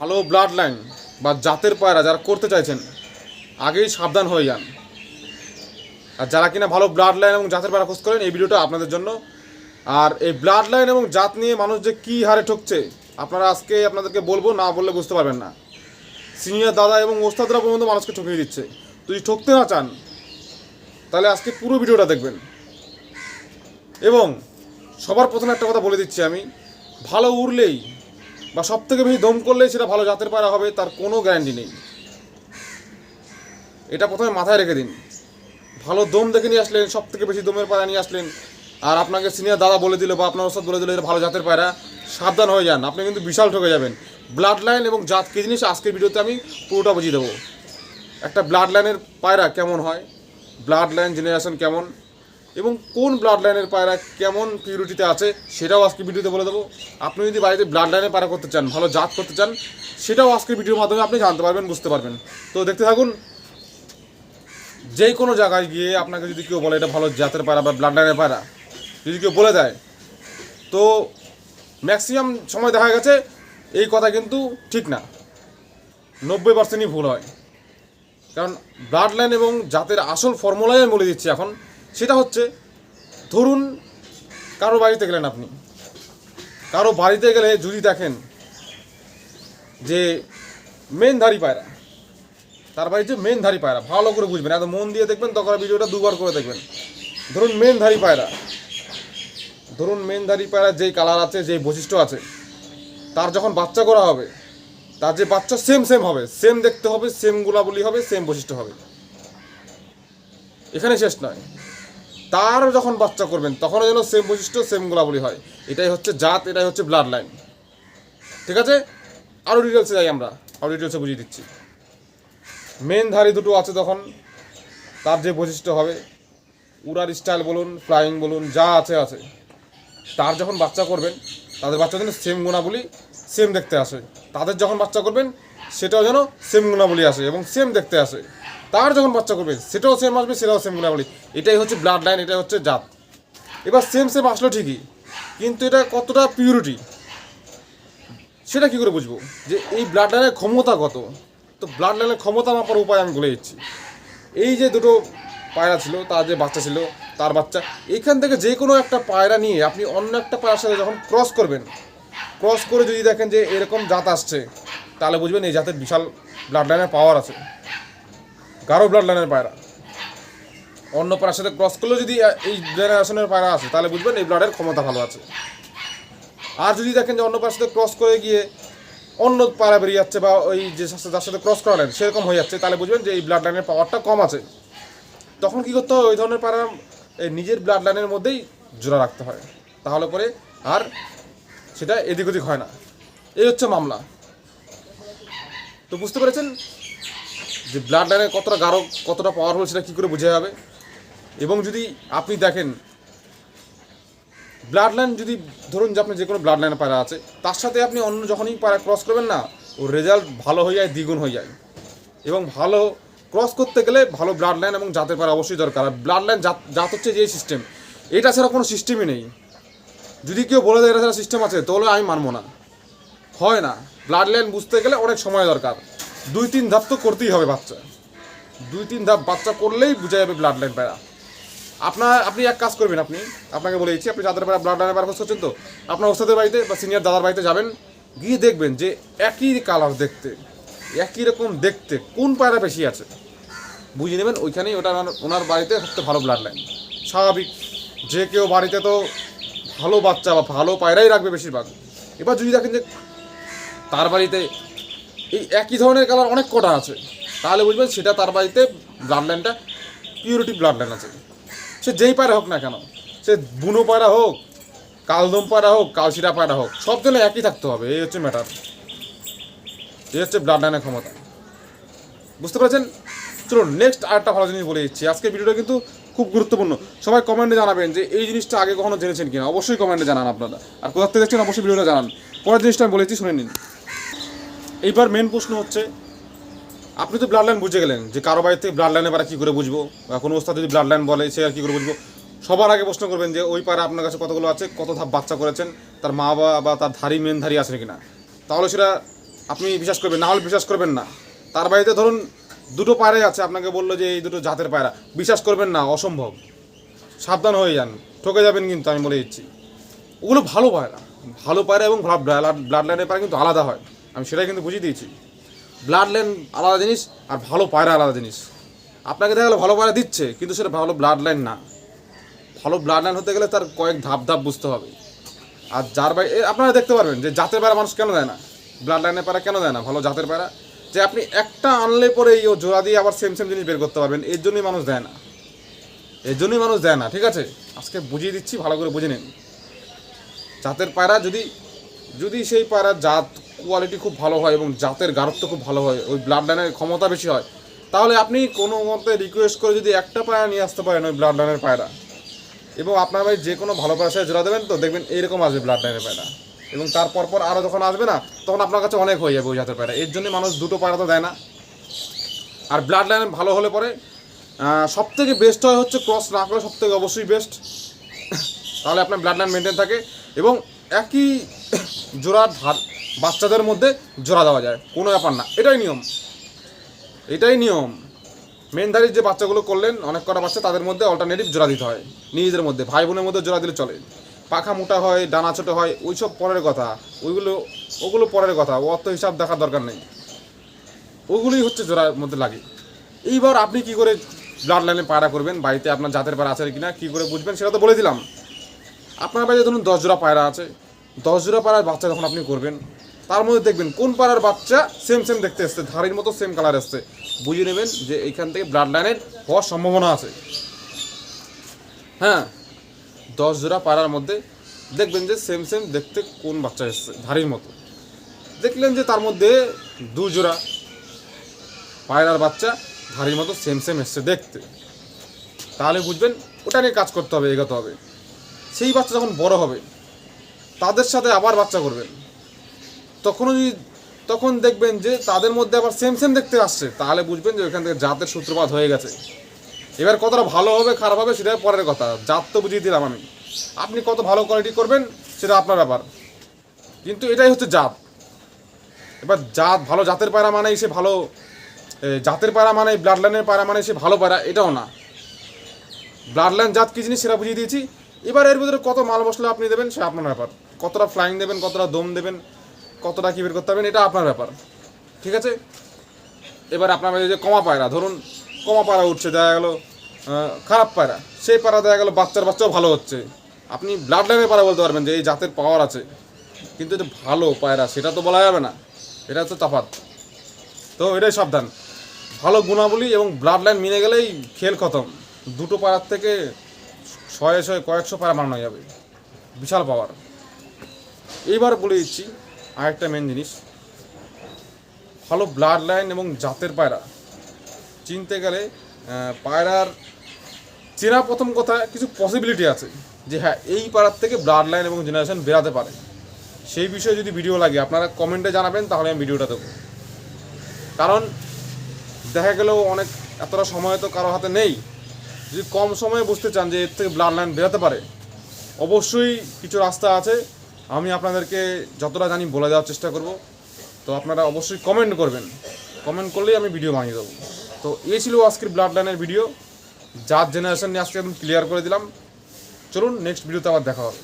ভালো blood line বা জাতের পায়রা যারা করতে চাইছেন, আগেই সাবধান হয়ে যান। আর যারা কিনা ভালো ব্লাড লাইন এবং জাতের পায়রা খোঁজ করেন, এই ভিডিওটা আপনাদের জন্য। আর এই ব্লাড লাইন এবং জাত নিয়ে মানুষ যে কী হারে ঠকছে, আপনারা আজকে আপনাদেরকে বলব, না বললে বুঝতে পারবেন না। সিনিয়র দাদা এবং ওস্তাদরা পর্যন্ত মানুষকে ঠকিয়ে দিচ্ছে। যদি ঠকতে না চান, তাহলে আজকে পুরো ভিডিওটা দেখবেন। এবং সবার প্রথমে একটা কথা বলে দিচ্ছি আমি, ভালো উড়লেই বা সব থেকে বেশি দম করলেই সেটা ভালো জাতের পায়রা হবে, তার কোনো গ্যারান্টি নেই। এটা প্রথমে মাথায় রেখে দিন। ভালো দম দেখে নিয়ে আসলেন সব থেকে বেশি দমের পায়রা নিয়ে আসলেন। আর আপনাকে সিনিয়র দাদা বলে দিল বা আপনার ওস্তাদ বলে দিল, এটা ভালো জাতের পায়রা। সাবধান হয়ে যান, আপনি কিন্তু বিশাল ঠকে যাবেন। ব্লাড লাইন এবং জাত কী জিনিস, আজকের ভিডিওতে আমি পুরোটা বুঝিয়ে দেবো। একটা ব্লাড লাইনের পায়রা কেমন হয়? ব্লাড লাইন জেনারেশন কেমন? এবং কোন ব্লাড লাইনের পায়রা কেমন পিউরিটিতে আছে সেটাও আজকে ভিডিওতে বলে দেবো। আপনি যদি বাড়িতে ব্লাড লাইনের পায়রা করতে চান, ভালো জাত করতে চান, সেটাও আজকে ভিডিওর মাধ্যমে আপনি জানতে পারবেন, বুঝতে পারবেন। তো দেখতে থাকুন যে কোনো জায়গায় গিয়ে আপনাকে যদি কেউ বলে এটা ভালো জাতের পায়রা বা ব্লাড লাইনের পায়রা, যদি কেউ বলে দেয়, তো ম্যাক্সিমাম সময় দেখা গেছে, এই কথা কিন্তু ঠিক না। নব্বই পার্সেন্টই ভুল হয়। কারণ ব্লাড লাইন এবং জাতের আসল ফর্মুলাই আমি বলে দিচ্ছি এখন। সেটা হচ্ছে, ধরুন কারও বাড়িতে গেলেন আপনি। কারও বাড়িতে গেলে যদি দেখেন যে মেনধারী পায়রা, তার বাড়িতে মেনধারী পায়রা, ভালো করে বুঝবেন, এত মন দিয়ে দেখবেন, তখন ভিডিওটা দুবার করে দেখবেন। ধরুন মেনধারী পায়রা, ধরুন মেনধারী পায়রা যেই কালার আছে, যেই বৈশিষ্ট্য আছে, তার যখন বাচ্চা করা হবে, তার যে বাচ্চা সেম সেম হবে সেম দেখতে হবে সেম গুলাবলি হবে সেম বৈশিষ্ট্য হবে। এখানে শেষ নয়। তার যখন বাচ্চা করবেন, তখনও যেন সেম বৈশিষ্ট্য সেম গুণাবলী হয়। এটাই হচ্ছে জাত, এটাই হচ্ছে ব্লাড লাইন ঠিক আছে? আরও ডিটেলসে যাই আমরা। আরও ডিটেলসে বুঝিয়ে দিচ্ছি। মেন ধারি দুটো আছে তখন। তার যে বৈশিষ্ট্য হবে। উড়ার স্টাইল বলুন ফ্লাইং বলুন, যা আছে আছে। তার যখন বাচ্চা করবেন, তাদের বাচ্চা যেন সেম গুণাবলী সেম দেখতে আসে। তাদের যখন বাচ্চা করবেন, সেটাও যেন সেম গুণাবলী আসে এবং সেম দেখতে আসে। তার যখন বাচ্চা করবে সেটাও সেম আসবে, সেটাও সেম গুণাবলী। এটাই হচ্ছে ব্লাড লাইন এটাই হচ্ছে জাত। এবার সেম সেম আসলো ঠিকই, কিন্তু এটা কতটা পিউরিটি সেটা কী করে বুঝব? যে এই ব্লাড লাইনের ক্ষমতা কত? তো ব্লাড লাইনের ক্ষমতা মাপার উপায় আমি বলে দিচ্ছি। এই যে দুটো পায়রা ছিল, তার যে বাচ্চা ছিল, তার বাচ্চা, এখান থেকে যে কোনো একটা পায়রা নিয়ে আপনি অন্য একটা পায়রার সাথে যখন ক্রস করবেন ক্রস করে যদি দেখেন যে এরকম জাত আসছে, তাহলে বুঝবেন এই জাতের বিশাল ব্লাড লাইনের পাওয়ার আছে। গাঢ় ব্লাড লাইনের পায়রা। অন্য পায়রার সাথে ক্রস করলেও যদি এই জেনারেশনের পায়রা আসে, তাহলে বুঝবেন এই ব্লাডের ক্ষমতা ভালো আছে। আর যদি দেখেন যে অন্য পায়ের সাথে ক্রস করে গিয়ে অন্য পাড়া বেরিয়ে যাচ্ছে বা ওই যে যার সাথে ক্রস করালেন, সেরকম হয়ে যাচ্ছে, তাহলে বুঝবেন যে এই ব্লাড লাইনের পাওয়ারটা কম আছে। তখন কী করতে হয় ওই ধরনের পাড়া নিজের ব্লাড লাইনের মধ্যেই জোড়া রাখতে হয়। তাহলে পরে আর সেটা এদিক ওদিক হয় না। এই হচ্ছে মামলা। তো বুঝতে পেরেছেন? যে ব্লাড লাইনে কতটা গাঢ়, কতটা পাওয়ারফুল সেটা কী করে বোঝা যাবে? এবং যদি আপনি দেখেন ব্লাড লাইন যদি ধরুন যে আপনি যে কোনো ব্লাড লাইনে পায়রা আছে, তার সাথে আপনি অন্য যখনই পায়রা ক্রস করবেন না, ওর রেজাল্ট ভালো হয়ে যায়, দ্বিগুণ হয়ে যায়। এবং ভালো ক্রস করতে গেলে ভালো ব্লাড লাইন এবং জাতের পায়রা অবশ্যই দরকার। আর ব্লাড লাইন জাত জাত হচ্ছে যে সিস্টেম এটা ছাড়া কোনো সিস্টেমই নেই। যদি কেউ বলে দেয়, এটা ছাড়া সিস্টেম আছে, তাহলে আমি মানবো না। হয় না। ব্লাড লাইন বুঝতে গেলে অনেক সময় দরকার। দুই তিন ধাপ তো করতেই হবে বাচ্চা। দুই তিন ধাপ বাচ্চা করলেই বোঝা যাবে ব্লাড লাইন পায়রা আপনার, আপনি এক কাজ করবেন আপনি, আপনাকে বলে দিচ্ছি, আপনি যাদের ব্লাড লাইনের বার করছেন তো, আপনার ওস্তাদের বাড়িতে বা সিনিয়র দাদার বাড়িতে যাবেন, গিয়ে দেখবেন যে একই কালার দেখতে, একই রকম দেখতে কোন পায়রা বেশি আছে। বুঝে নেবেন ওইখানেই ওটা ওনার- বাড়িতে সবচেয়ে ভালো ব্লাড লাইন স্বাভাবিক, যে কেউ বাড়িতে তো ভালো বাচ্চা বা ভালো পায়রাই রাখবে বেশিরভাগ। এবার যদি দেখেন যে তার বাড়িতে এই একই ধরনের কালার অনেক কটা আছে। তাহলে বুঝবেন সেটা তার বাড়িতে ব্লাড লাইনটা পিউরিটি ব্লাড লাইন আছে। সে যেই পায়রা হোক না কেন, সে বুনো পায়রা হোক, কালদম পায়রা হোক, কালশিরা পায়রা হোক, সব জন্য একই থাকতে হবে, এই হচ্ছে ম্যাটার এই হচ্ছে ব্লাড লাইনের ক্ষমতা। বুঝতে পারছেন? চলুন নেক্সট আরেকটা ভালো জিনিস বলে দিচ্ছি। আজকের ভিডিওটা কিন্তু খুব গুরুত্বপূর্ণ। সবাই কমেন্টে জানাবেন যে এই জিনিসটা আগে কখনো জেনেছেন কিনা। অবশ্যই কমেন্টে জানান আপনারা। আর কোথা থেকে দেখছেন, অবশ্যই ভিডিওটা জানান। পরের জিনিসটা আমি বলেছি শুনে নিন। এইবার মেন প্রশ্ন হচ্ছে, আপনি তো ব্লাড লাইন বুঝে গেলেন যে কারও বাড়ি থেকে ব্লাড লাইনে পারা কী করে বুঝব? বা কোনো অবস্থা যদি ব্লাড লাইন বলে, সে আর কী করে বুঝব? সবার আগে প্রশ্ন করবেন যে, ওই পাড়া আপনার কাছে কতগুলো আছে, কত ধাপ বাচ্চা করেছেন, তার মা বাবা বা তার ধারি মেন ধারি আছে কিনা? তাহলে সেটা আপনি বিশ্বাস করবেন, না হলে বিশ্বাস করবেন না। তার বাড়িতে ধরুন দুটো পায়রাই আছে, আপনাকে বলল যে এই দুটো জাতের পায়রা। বিশ্বাস করবেন না, অসম্ভব। সাবধান হয়ে যান, ঠকে যাবেন কিন্তু, আমি বলে দিচ্ছি। ওগুলো ভালো পায়রা ভালো পায়রা এবং ব্লাড লাইনের পায়রা কিন্তু আলাদা হয়। আমি সেটাই কিন্তু বুঝিয়ে দিয়েছি। ব্লাড লাইন আলাদা জিনিস আর ভালো পায়রা আলাদা জিনিস। আপনাকে দেখা গেলো ভালো পায়রা দিচ্ছে, কিন্তু সেটা ভালো ব্লাড লাইন না। ভালো ব্লাড লাইন হতে গেলে তার কয়েক ধাপ ধাপ বুঝতে হবে। আর যার বাই এ, আপনারা দেখতে পারবেন যে জাতের পায়রা মানুষ কেন দেয় না? ব্লাড লাইনের পায়রা কেন দেয় না? ভালো জাতের পায়রা? যে আপনি একটা আনলে পরে ও জোড়া দিয়ে আবার সেম সেম জিনিস বের করতে পারবেন, এর জন্যই মানুষ দেয় না। এর জন্যই মানুষ দেয় না, ঠিক আছে? আজকে বুঝিয়ে দিচ্ছি, ভালো করে বুঝে নিন। জাতের পায়রা যদি যদি সেই পায়রার জাত কোয়ালিটি খুব ভালো হয় এবং জাতের গাঢ়ত্ব খুব ভালো হয়, ওই ব্লাড লাইনের ক্ষমতা বেশি হয়। তাহলে আপনি কোনো মতে রিকোয়েস্ট করে যদি একটা পায়রা নিয়ে আসতে পারেন ওই ব্লাড লাইনের পায়রা এবং আপনার ভাই যে কোনো ভালো পায়রার সাথে জোড়া দেবেন তো দেখবেন এইরকম আসবে ব্লাড লাইনের পায়রা এবং তারপর পর আরও যখন আসবে না, তখন আপনার কাছে অনেক হয়ে যাবে ওই জাতের পায়রা এর জন্য মানুষ দুটো পায়রা তো দেয় না। আর ব্লাড লাইন ভালো হলে পরে সব থেকে বেস্ট হয় হচ্ছে ক্রস না করে সব থেকে অবশ্যই বেস্ট তাহলে আপনার ব্লাড লাইন মেনটেন থাকে। এবং একই ধার বাচ্চাদের মধ্যে জোড়া দেওয়া যায়। কোনো ব্যাপার না। এটাই নিয়ম। এটাই নিয়ম। মেনধারীর যে বাচ্চাগুলো করলেন, অনেক কটা বাচ্চা তাদের মধ্যে অল্টারনেটিভ জোড়া দিতে হয়। নিজেদের মধ্যে ভাই বোনের মধ্যে জোড়া দিলে চলে। পাখা মোটা হয়, ডানা ছোটো হয়, ওইসব পরের কথা। ওইগুলো, ওগুলো পরের কথা। ও অত হিসাব দেখার দরকার নেই। ওগুলোই হচ্ছে জোড়ার মধ্যে লাগে। এইবার আপনি কি করে ব্লাড লাইনে পায়রা করবেন? বাড়িতে আপনার জাতের পায়রা আছে কিনা, কী করে বুঝবেন? সেটা তো বলে দিলাম। আপনার বাড়িতে ধরুন দশ জোড়া পায়রা আছে। দশ জোড়া পাড়ার বাচ্চা যখন আপনি করবেন, তার মধ্যে দেখবেন কোন পাড়ার বাচ্চা সেম সেম দেখতে এসছে ধারির মতো সেম কালার এসছে। বুঝে নেবেন যে এইখান থেকে ব্লাড লাইনের হওয়ার সম্ভাবনা আছে। হ্যাঁ দশ জোড়া পায়রার মধ্যে দেখবেন যে সেম সেম দেখতে কোন বাচ্চা এসছে ধারির মতো। দেখলেন যে তার মধ্যে দু জোড়া পায়রার বাচ্চা ধারির মতো সেম সেম এসছে দেখতে। তাহলে বুঝবেন, ওটা নিয়ে কাজ করতে হবে, এগোতে হবে। সেই বাচ্চা যখন বড় হবে তাদের সাথে আবার বাচ্চা করবেন। তখনও যদি তখন দেখবেন যে তাদের মধ্যে আবার সেম সেম দেখতে আসছে। তাহলে বুঝবেন যে ওইখান থেকে জাতের সূত্রপাত হয়ে গেছে। এবার কতটা ভালো হবে, খারাপ হবে সেটা পরের কথা। জাত তো বুঝিয়ে দিলাম আমি। আপনি কত ভালো কোয়ালিটি করবেন, সেটা আপনার ব্যাপার। কিন্তু এটাই হচ্ছে জাত। এবার জাত ভালো জাতের পায়রা মানেই সে ভালো জাতের পায়রা মানে ব্লাড লাইনের পায়রা মানে সে ভালো পায়রা, এটাও না। ব্লাড লাইন জাত কী জিনিস সেটা বুঝিয়ে দিয়েছি। এবার এর ভিতরে কত মাল মশলা আপনি দেবেন সে আপনার ব্যাপার। কতটা ফ্লাইং দেবেন, কতটা দম দেবেন, কতটা কী বের করতে পারবেন, এটা আপনার ব্যাপার। ঠিক আছে? এবার আপনার যে কমা পায়রা, ধরুন কমা পায়রা উঠছে, দেখা গেলো খারাপ পায়রা, সেই পায়রা দেখা গেলো বাচ্চার বাচ্চাও ভালো হচ্ছে। আপনি ব্লাড লাইনের পায়রা বলতে পারবেন যে এই জাতের পাওয়ার আছে, কিন্তু এটা ভালো পায়রা, সেটা তো বলা যাবে না। এটা তো তাফাত তো এটাই সাবধান। ভালো গুণাবলী এবং ব্লাড লাইন মিলে গেলেই খেল খতম। দুটো পাড়ার থেকে শয়ে শয়ে কয়েকশো পাড়া বানানো যাবে। বিশাল পাওয়ার এইবার বলে দিচ্ছি, আরেকটা মেন জিনিস। ভালো ব্লাড লাইন এবং জাতের পায়রা। চিনতে গেলে পায়রার চেনা প্রথম কথা, কিছু পসিবিলিটি আছে যে হ্যাঁ এই পাড়ার থেকে ব্লাড লাইন এবং জেনারেশন বেরাতে পারে। সেই বিষয়ে যদি ভিডিও লাগে, আপনারা কমেন্টে জানাবেন, তাহলে আমি ভিডিওটা দেবো। কারণ, দেখা গেলেও অনেক, এতটা সময় তো কারও হাতে নেই। যদি কম সময়ে বুঝতে চান যে এর থেকে ব্লাড লাইন বেরোতে পারে, অবশ্যই কিছু রাস্তা আছে। আমি আপনাদেরকে যতটা জানি বলে দেওয়ার চেষ্টা করব। তো আপনারা অবশ্যই কমেন্ট করবেন। কমেন্ট করলেই আমি ভিডিও বানিয়ে দেবো। তো এই ছিল আজকের ব্লাড লাইনের ভিডিও যার জেনারেশন নিয়ে আজকে একদম ক্লিয়ার করে দিলাম। চলুন নেক্সট ভিডিওতে আবার দেখা হবে।